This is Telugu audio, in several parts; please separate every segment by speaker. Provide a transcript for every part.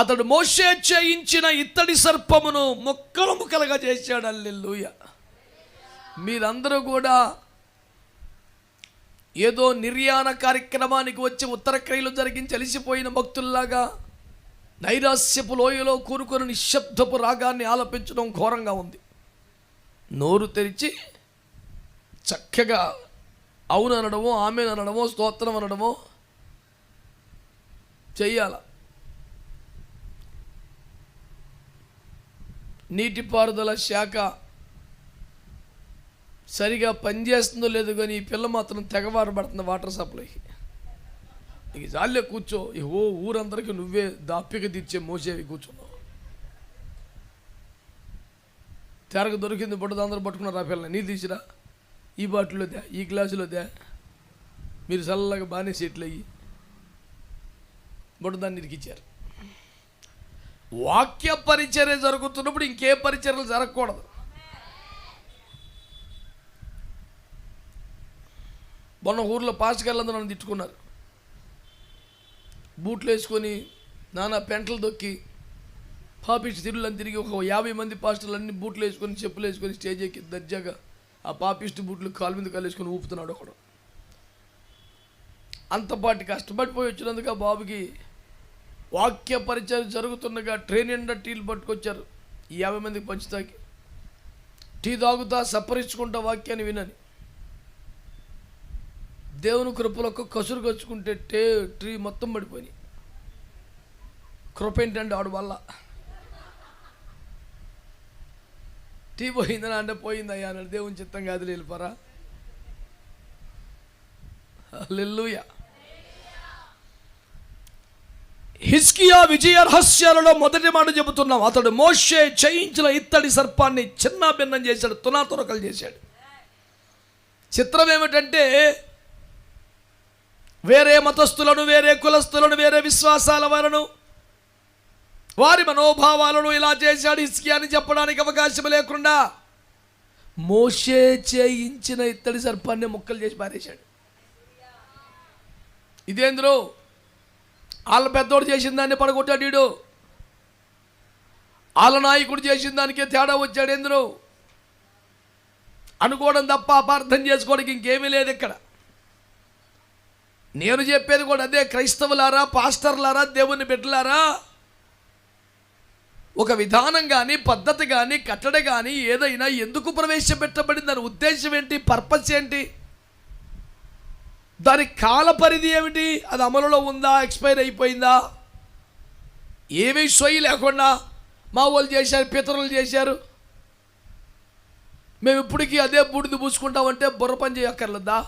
Speaker 1: అతడు మోషే చేయించిన ఇత్తడి సర్పమును ముక్కలు ముక్కలుగా చేశాడు. అల్లెల్లుయ మీరందరూ కూడా ఏదో నిర్యాణ కార్యక్రమానికి వచ్చి ఉత్తర క్రియలు జరిగించి అలిసిపోయిన భక్తుల్లాగా నైరాస్యపు లోయలో కూరుకుని నిశ్శబ్దపు రాగాన్ని ఆలపించడం ఘోరంగా ఉంది. నోరు తెరిచి చక్కగా అవును అనడమో ఆమె అనడమో స్తోత్రం అనడమో చెయ్యాల. నీటిపారుదల శాఖ సరిగా పనిచేస్తుందో లేదో కానీ ఈ పిల్ల మాత్రం తెగవారు పడుతుంది వాటర్ సప్లైకి నీకు జాలే కూర్చో. ఓ ఊరందరికీ నువ్వే దాప్పిక తీర్చే మోసేవి కూర్చున్నావు. తెరకు దొరికింది బుడ్డది అందరూ పట్టుకున్నారు ఆ పిల్లని. నీ తీసిరా. ఈ బాటిల్లో దే ఈ గ్లాసులో దే. మీరు చల్లగా బాగానే సెటిల్ అయ్యి బుడ్డదాన్ని ఇరికిచ్చారు. వాక్య పరిచర్య జరుగుతున్నప్పుడు ఇంకే పరిచర్యలు జరగకూడదు. మొన్న ఊర్లో పాస్టర్లందరూ నన్ను తిట్టుకున్నారు. బూట్లు వేసుకొని నానా పెంటలు దొక్కి పాపిస్ట్ తిరుగులని తిరిగి ఒక యాభై మంది పాస్టర్లు అన్ని బూట్లు వేసుకొని చెప్పులు వేసుకొని స్టేజ్ ఎక్కి దర్జాగా ఆ పాపిస్ట్ బూట్లు కాలు మీద కలిసుకొని ఊపుతున్నాడు ఒకడు. అంతపాటి కష్టపడిపోయి వచ్చినందుకు ఆ బాబుకి వాక్య పరిచయం జరుగుతుండగా ట్రైన్ నిండా టీలు పట్టుకొచ్చారు. ఈ యాభై మందికి పంచుతాకి టీ తాగుతా సప్పరించుకుంటా వాక్యాన్ని వినని. దేవుని కృపలకు కసురు కచ్చుకుంటే టే ట్రీ మొత్తం పడిపోయినాయి. కృప ఏంటండి ఆడు వల్ల. టీ పోయిందని అంటే పోయిందయ్యా అన్నాడు. దేవుని చిత్తం కాదు వెళ్ళిపోరా. లెల్లుయా హిస్కియా విజయ రహస్యాలలో మొదటి మాట చెబుతున్నాం. అతడు మోషే చేయించిన ఇత్తడి సర్పాన్ని చిన్న భిన్నం చేశాడు తునాతురకలు చేశాడు. చిత్రం ఏమిటంటే వేరే మతస్థులను వేరే కులస్థులను వేరే విశ్వాసాల వారను వారి మనోభావాలను ఇలా చేశాడు హిస్కియా అని చెప్పడానికి అవకాశం లేకుండా మోషే చేయించిన ఇత్తడి సర్పాన్ని ముక్కలు చేసి పారేశాడు. ఇదేంద్రో? వాళ్ళ పెద్దోడు చేసిన దాన్ని పడగొట్టాడు వీడు. వాళ్ళ నాయకుడు చేసిన దానికే తేడా వచ్చాడు ఎందులో? అనుకోవడం తప్ప అపార్థం చేసుకోవడానికి ఇంకేమీ లేదు ఇక్కడ. నేను చెప్పేది కూడా అదే క్రైస్తవులారా పాస్టర్లారా దేవుని బిడ్డలారా? ఒక విధానం కానీ పద్ధతి కానీ కట్టడ కానీ ఏదైనా ఎందుకు ప్రవేశపెట్టబడింది? దాని ఉద్దేశం ఏంటి? పర్పస్ ఏంటి? దాని కాల పరిధి ఏమిటి? అది అమలులో ఉందా? ఎక్స్పైర్ అయిపోయిందా? ఏమీ సొయ్యి లేకుండా మా వాళ్ళు చేశారు పితరులు చేశారు. మేము ఇప్పటికీ అదే బూడిద పూసుకుంటామంటే బుర్ర పని చేయక్కర్లేదా?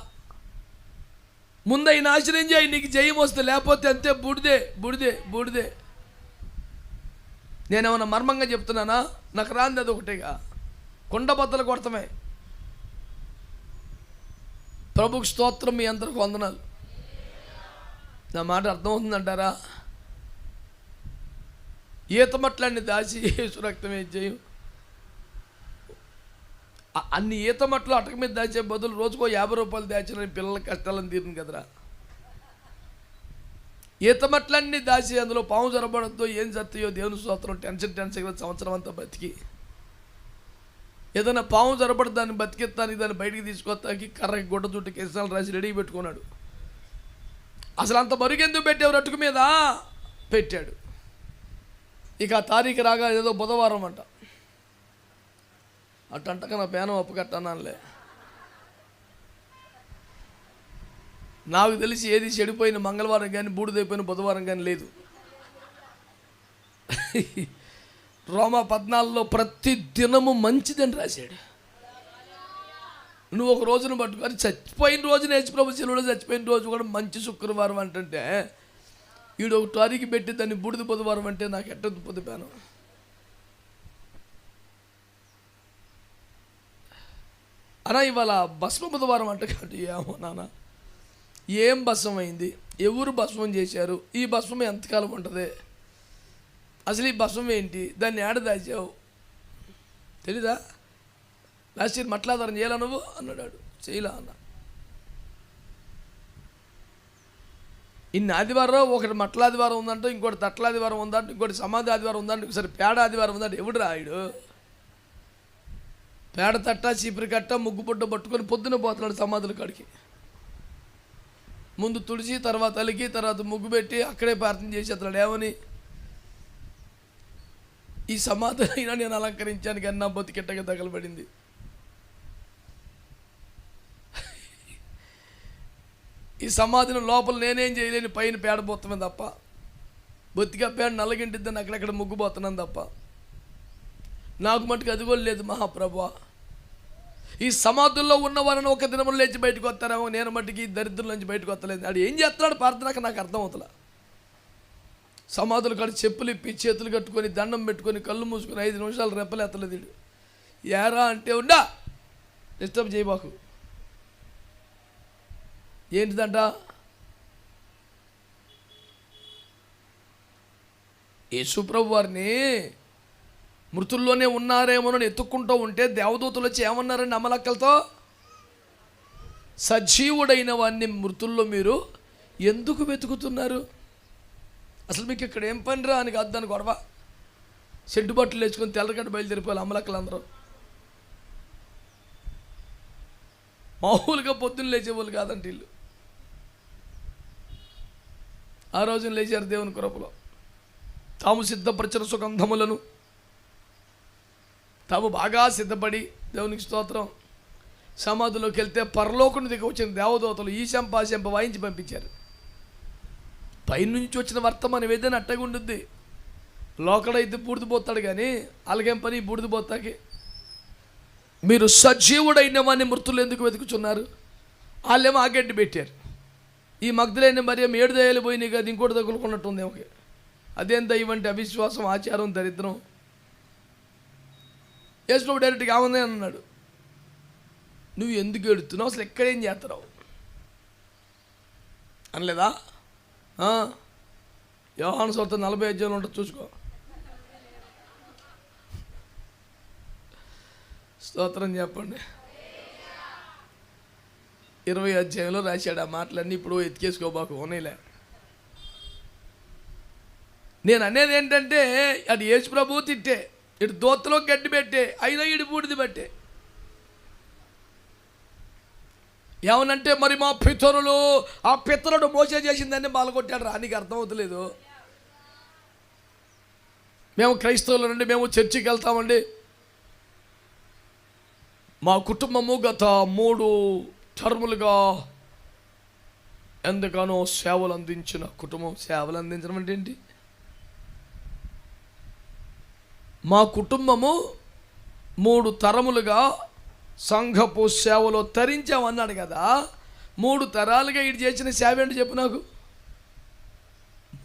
Speaker 1: ముందై నాశనం చేయి నీకు జయం వస్తుంది. లేకపోతే అంతే బూడిదే బూడిదే బూడిదే. నేనేమన్నా మర్మంగా చెప్తున్నానా? నాకు రాంది అది ఒకటేగా. కొండ బద్దలు కొడతామే. ప్రభుకి స్తోత్రం మీ అందరికి వందనాలు. నా మాట అర్థమవుతుందంటారా? ఈత మట్లన్నీ దాచి సురక్తం ఏం చేయం అన్ని ఈత మట్లు అటక మీద దాచే బదులు రోజుకో యాభై రూపాయలు దాచిన పిల్లల కష్టాలను తీరును కదరా. ఈత మట్లన్నీ దాచి అందులో పాము జరబడద్దో ఏం జరుగుతాయో దేవుని స్తోత్రం టెన్షన్ టెన్షన్ సంవత్సరం అంతా బతికి. ఏదైనా పాము జరపడి దాన్ని బతికెత్తానికి దాన్ని బయటికి తీసుకొస్తానికి కర్రకి గుడ్డ చుట్టూ కేసాలు రాసి రెడీ పెట్టుకున్నాడు. అసలు అంత మరుగెందుకు పెట్టావు రట్టుకు మీద? పెట్టాడు. ఇక ఆ తారీఖు రాగా ఏదో బుధవారం అంట. అట్టంటక నా పేనం అప్పగట్టనానులే నాకు తెలిసి ఏది చెడిపోయిన మంగళవారం కానీ బూడిదైపోయిన బుధవారం కానీ లేదు. రోమా పద్నాలుగులో ప్రతి దినము మంచిదని రాశాడు. నువ్వు ఒక రోజును పట్టుకొని చచ్చిపోయిన రోజు నేర్చుప్రభు సెలవులో చచ్చిపోయిన రోజు కూడా మంచి శుక్రవారం అంటే ఈడు ఒక తారీఖు పెట్టి దాన్ని బుడిది బుధవారం అంటే నాకు ఎట్ట పొదిపాను అన్నా ఇవాళ భస్మ బుధవారం అంటే కాదు ఏమో నాన్న. ఏం భస్మం అయింది ఎవరు భస్మం చేశారు? ఈ భస్మం ఎంతకాలం ఉంటుంది? అసలు ఈ భస్మం ఏంటి? దాన్ని ఏడ దాచావు. తెలీదా? లాస్ట్ ఇయర్ మట్లాధారం చేయాలా నువ్వు? అన్నాడు చేయలా అన్న. ఇన్ని ఆదివారం ఒకటి మట్లాదివారం ఉందంటే ఇంకోటి తట్లాదివారం ఉందంటే ఇంకోటి సమాధి ఆదివారం ఉందంటే ఒకసారి పేడ ఆదివారం ఉందంటే. ఎవడు రాయుడు పేడ తట్ట చీపురి కట్ట ముగ్గు పుట్ట పట్టుకొని పొద్దున పోతున్నాడు సమాధుల కాడికి. ముందు తుడిచి తర్వాత అలికి తర్వాత ముగ్గు పెట్టి అక్కడే ప్రార్థన చేసి అతడు ఏమని? ఈ సమాధులు అయినా నేను అలంకరించాను కానీ నా బతికెట్టగా తగలబడింది. ఈ సమాధిని లోపల నేనేం చేయలేని పైన పేడబోతున్నాను తప్ప బొత్తిగా పేడ నల్లగింటిద్దని అక్కడక్కడ ముగ్గుపోతున్నాను తప్ప నాకు మటుకు అది కూడా లేదు మహాప్రభు ఈ సమాధుల్లో ఉన్న వారిని ఒక దినములు లేచి బయటకు వస్తారేమో నేను మట్టుకి ఈ దరిద్రం నుంచి బయటకు వస్తలేదు. అది ఏం చేస్తున్నాడు? ప్రార్థనకు నాకు అర్థం అవుతలే. సమాధులు కాడ చెప్పులు ఇప్పి చేతులు కట్టుకొని దండం పెట్టుకొని కళ్ళు మూసుకొని ఐదు నిమిషాలు రెప్పలేతలేదు ఏరా అంటే ఉండా? డిస్టర్బ్ చేయబాకు ఏంటిదంట? యేసుప్రభు వారిని మృతుల్లోనే ఉన్నారేమోనని ఎత్తుక్కుంటూ ఉంటే దేవదూతలు వచ్చి ఏమన్నారండి అమలక్కలతో? సజీవుడైన వాడిని మృతుల్లో మీరు ఎందుకు వెతుకుతున్నారు? అసలు మీకు ఇక్కడ ఏం పని రా అని కాదు దాని గొడవ. షెడ్డు బట్టలు వేసుకొని తెల్లగడ్డ బయలుదేరిపోవాలి అమలక్కలు అందరూ మామూలుగా పొద్దున్న లేచేవాళ్ళు కాదంటే వీళ్ళు. ఆ రోజున లేచారు దేవుని కృపలో. తాము సిద్ధపరిచిన సుగంధములను. తాము బాగా సిద్ధపడి దేవునికి స్తోత్రం. సమాధిలోకి వెళ్తే పరలోకుని దిగి వచ్చిన దేవదూతలు ఈ శంప ఆ శంప వాయించి పంపించారు. పైనుంచి వచ్చిన వర్తమానం ఏదైనా అట్టగా ఉండుద్ది. లోకడైతే బూడిదిపోతాడు కానీ అలాగేం పని బూడిదిపోతాకి. మీరు సజీవుడైన వాడిని మృతులు ఎందుకు వెతుకుతున్నారు వాళ్ళేమో ఆగడ్డి పెట్టారు. ఈ మగ్ధులైన మరి ఏడు దయాలు పోయినాయి కదా ఇంకోటి తగులుకున్నట్టుంది ఓకే అదేం దయ్యం అంటే అవిశ్వాసం ఆచారం దరిద్రం. వేసినప్పుడు డైరెక్ట్గా ఆమందే అన్నాడు. నువ్వు ఎందుకు ఏడుతున్నావు? అసలు ఎక్కడేం చేస్తున్నావు అనలేదా? యోహాను సొంత నలభై అధ్యాయులు ఉంటుంది చూసుకో. స్తోత్రం చెప్పండి. ఇరవై అధ్యాయంలో రాశాడు ఆ మాటలన్నీ ఇప్పుడు ఎత్తికేసుకోబాకు ఓనేలే. నేను అనేది ఏంటంటే అది యేసు ప్రభు తిట్టే ఇటు దోతలో గడ్డి పెట్టే అయినా ఇటు బూడిది పెట్టే. ఏమనంటే మరి మా పితరులు ఆ పితరుడు మోసే చేసిందని బాలగొట్టాడు రానికి అర్థమవుతలేదు. మేము క్రైస్తవులు నుండి మేము చర్చికి వెళ్తామండి. మా కుటుంబము గత మూడు టర్ములుగా ఎందుకనో సేవలు అందించిన కుటుంబం. సేవలు అందించడం అంటే ఏంటి? మా కుటుంబము మూడు తరములుగా సంఘపు సేవలో తరించామన్నాడు కదా. మూడు తరాలుగా ఈడు చేసిన సేవ ఏంటి చెప్పు నాకు.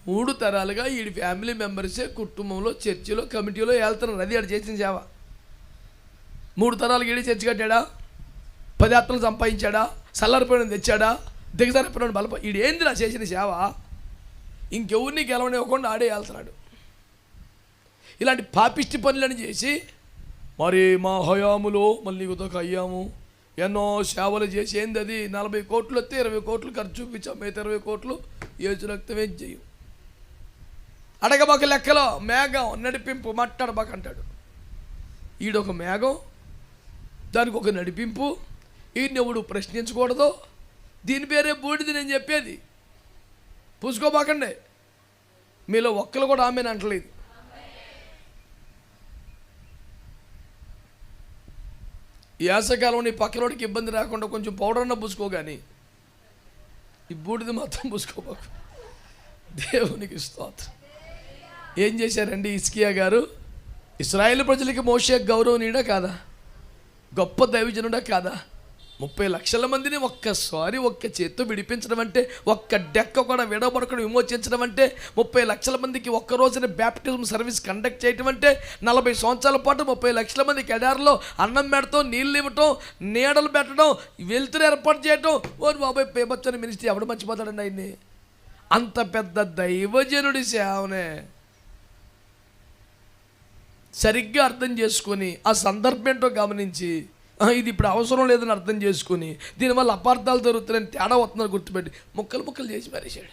Speaker 1: మూడు తరాలుగా ఈడి ఫ్యామిలీ మెంబర్సే కుటుంబంలో చర్చిలో కమిటీలో వెళ్తున్నారు అది ఆడు చేసిన సేవ. మూడు తరాలు ఈడి చర్చి కట్టాడా? పది ఆత్మలు సంపాదించాడా? సల్లరిపోయిన తెచ్చాడా? దిగజారిపోయిన బలప ఈడు ఏందిరా చేసిన సేవ? ఇంకెవరిని గెలవనివ్వకుండా ఆడే వెళ్తున్నాడు ఇలాంటి పాపిష్టి పనులను చేసి మరి మా హయాములో మళ్ళీ ఉదక అయ్యాము. ఎన్నో సేవలు చేసి ఏంది అది నలభై కోట్లు వస్తే ఇరవై కోట్లు ఖర్చు చూపించాం. మిగతా ఇరవై కోట్లు ఏజు రక్తమే చెయ్యం అడగబాక లెక్కలో మేఘం నడిపింపు మట్టడబాక అంటాడు ఈడొక మేఘం దానికి ఒక నడిపింపు. ఈయన్ని ఎవడు ప్రశ్నించకూడదు? దీని పేరే బూడిది నేను చెప్పేది. పూసుకోబాకండి. మీలో ఒక్కరు కూడా ఆమెను అంటలేదు. ఈ వేసవకాలం నీ పక్కలోడికి ఇబ్బంది రాకుండా కొంచెం పౌడర్ పూసుకో కానీ ఈ బూడిద మాత్రం పూసుకోబాకు. దేవునికి స్తోత్రం. ఏం చేశారండి ఇస్కియా గారు? ఇస్రాయేల్ ప్రజలకి మోసే గౌరవనీయుడా కాదా? గొప్ప దైవజనుడా కాదా? ముప్పై లక్షల మందిని ఒక్కసారి ఒక్క చేత్తో విడిపించడం అంటే ఒక్క డెక్క కూడా విడబడకడం విమోచించడం అంటే ముప్పై లక్షల మందికి ఒక్క రోజున బ్యాప్టిజం సర్వీస్ కండక్ట్ చేయటం అంటే నలభై సంవత్సరాల పాటు ముప్పై లక్షల మందికి ఎడారిలో అన్నం పెడతాం నీళ్ళు ఇవ్వటం నీడలు పెట్టడం వెలుతురు ఏర్పాటు చేయటం. ఓ బాబాయ్ పేపచ్చని మినిస్ట్రీ ఎవడు మర్చిపోతాడండి ఆయన్ని? అంత పెద్ద దైవజనుడి సేవనే. సరిగ్గా అర్థం చేసుకొని ఆ సందర్భం ఏంటో గమనించి ఇది ఇప్పుడు అవసరం లేదని అర్థం చేసుకుని దీనివల్ల అపార్థాలు జరుగుతున్నాయని తేడా వస్తుందని గుర్తుపెట్టి ముక్కలు ముక్కలు చేసి పారేశాడు.